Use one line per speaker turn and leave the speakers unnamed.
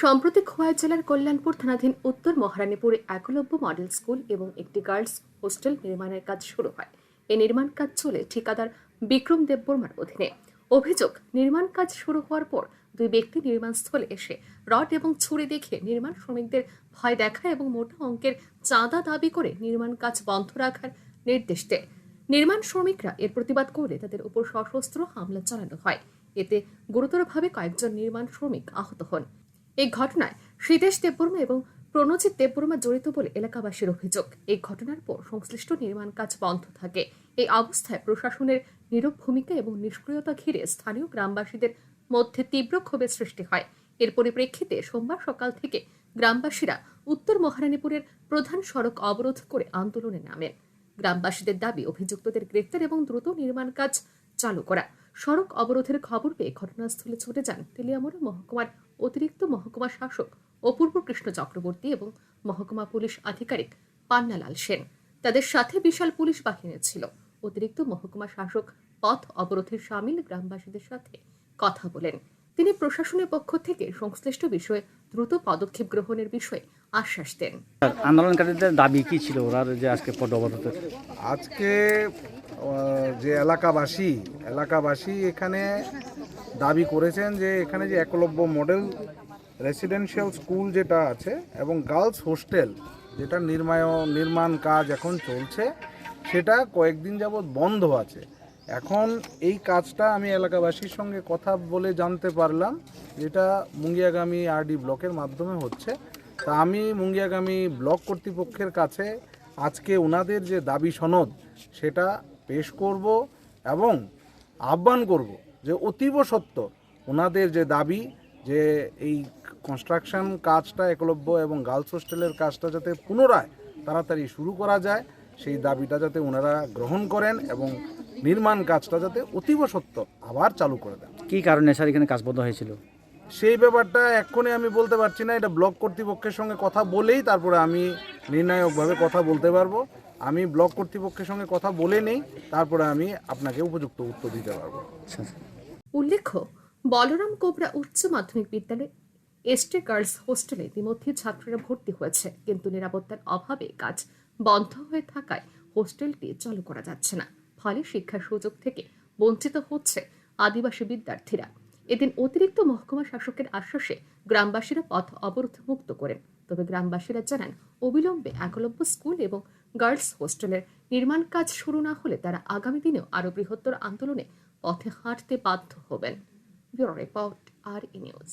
সম্প্রতি খোয়াই জেলার কল্যাণপুর থানাধীন উত্তর মহারানীপুরে একলব্য মডেল স্কুল এবং একটি গার্লস হোস্টেল নির্মাণের কাজ শুরু হয়। এই নির্মাণ কাজ চলে ঠিকাদার বিক্রম দেববর্মার অধীনে। অভিযোগ, নির্মাণ কাজ শুরু হওয়ার পর দুই ব্যক্তি নির্মাণস্থলে এসে রড এবং ছুরি দেখে নির্মাণ শ্রমিকদের ভয় দেখা এবং মোটা অঙ্কের চাঁদা দাবি করে নির্মাণ কাজ বন্ধ রাখার নির্দেশ দেয়। নির্মাণ শ্রমিকরা এর প্রতিবাদ করলে তাদের উপর সশস্ত্র হামলা চালানো হয়। এতে গুরুতরভাবে কয়েকজন নির্মাণ শ্রমিক আহত হন। এই ঘটনায় শ্রীদেশ দেববর্মা এবং প্রণজিৎ দেববর্মা জড়িত বলে এলাকাবাসীর অভিযোগ। এই ঘটনার পর সংশ্লিষ্ট নির্মাণ কাজ বন্ধ থাকে। এই অবস্থায় প্রশাসনের নীরব ভূমিকা এবং নিষ্ক্রিয়তা ঘিরে স্থানীয় গ্রামবাসীদের মধ্যে তীব্র ক্ষোভের সৃষ্টি হয়। এর পরিপ্রেক্ষিতে সোমবার সকাল থেকে গ্রামবাসীরা উত্তর মহারানীপুরের প্রধান সড়ক অবরোধ করে আন্দোলনে নামেন। গ্রামবাসীদের দাবি, অভিযুক্তদের গ্রেফতার এবং দ্রুত নির্মাণ কাজ চালু করা। সড়ক অবরোধের খবর পেয়ে ঘটনাস্থলে ছুটে যান তেলিয়ামুড়া মহকুমার অতিরিক্ত মহকুমা শাসক অপূর্ব কৃষ্ণ চক্রবর্তী এবং মহকুমা পুলিশ আধিকারিক পান্নালাল সেন। তাদের সাথে বিশাল পুলিশ বাহিনী ছিল। অতিরিক্ত মহকুমা শাসক পথ অবরোধের সামিল গ্রামবাসীদের সাথে কথা বলেন। তিনি প্রশাসনের পক্ষ থেকে সংশ্লিষ্ট বিষয়ে দ্রুত পদক্ষেপ গ্রহণের বিষয়ে আশ্বাস দেন।
আন্দোলনকারীদের দাবি কি ছিল? ওরা যে আজকে পদ অবরোধ
আজকে যে এলাকাবাসী এলাকাবাসী এখানে দাবি করেছেন যে এখানে যে একলব্য মডেল রেসিডেন্সিয়াল স্কুল যেটা আছে এবং গার্লস হোস্টেল যেটা নির্মায়, নির্মাণ কাজ এখন চলছে, সেটা কয়েকদিন যাবৎ বন্ধ আছে। এখন এই কাজটা আমি এলাকাবাসীর সঙ্গে কথা বলে জানতে পারলাম, যেটা মুঙ্গিয়াগামী আরডি ব্লকের মাধ্যমে হচ্ছে। তা আমি মুঙ্গিয়াগামী ব্লক কর্তৃপক্ষের কাছে আজকে ওনাদের যে দাবি সনদ, সেটা পেশ করব এবং আহ্বান করব যে অতীব সত্য ওনাদের যে দাবি যে এই কনস্ট্রাকশন কাজটা একলব্য এবং গার্লস হোস্টেলের কাজটা যাতে পুনরায় তাড়াতাড়ি শুরু করা যায় সেই দাবিটা যাতে ওনারা গ্রহণ করেন এবং নির্মাণ কাজটা যাতে অতীব সত্য আবার চালু করে দেন।
কি কারণে স্যার এখানে কাজ বন্ধ হয়েছিল?
সেই ব্যাপারটা এক্ষুনি আমি বলতে পারছি না এটা ব্লক কর্তৃপক্ষের সঙ্গে কথা বলেই তারপরে আমি নির্ণায়কভাবে কথা বলতে পারব। আমি ব্লক কর্তৃপক্ষের সঙ্গে কথা বলে নেই তারপরে আমি আপনাকে উপযুক্ত উত্তর দিতে পারব।
আচ্ছা আচ্ছা।
উল্লেখ্য বলরাম কোবরা উচ্চ মাধ্যমিক বিদ্যালয়ে এসটি গার্লস হোস্টেলে ইতিমধ্যে ছাত্রীরা ভর্তি হয়েছে কিন্তু নিরাপত্তার অভাবে কাজ বন্ধ হয়ে থাকায় হোস্টেলটি চালু করা যাচ্ছে না। ফলে শিক্ষার সুযোগ থেকে বঞ্চিত হচ্ছে আদিবাসী বিদ্যার্থীরা। এদিন অতিরিক্ত মহকুমা শাসকের আশ্বাসে গ্রামবাসীরা পথ অবরোধ মুক্ত করেন। তবে গ্রামবাসীরা জানান, অবিলম্বে একলব্য স্কুল এবং গার্লস হোস্টেলের নির্মাণ কাজ শুরু না হলে তারা আগামী দিনেও আরও বৃহত্তর আন্দোলনে পথে হাঁটতে বাধ্য হবেন। Bureau report, R E news.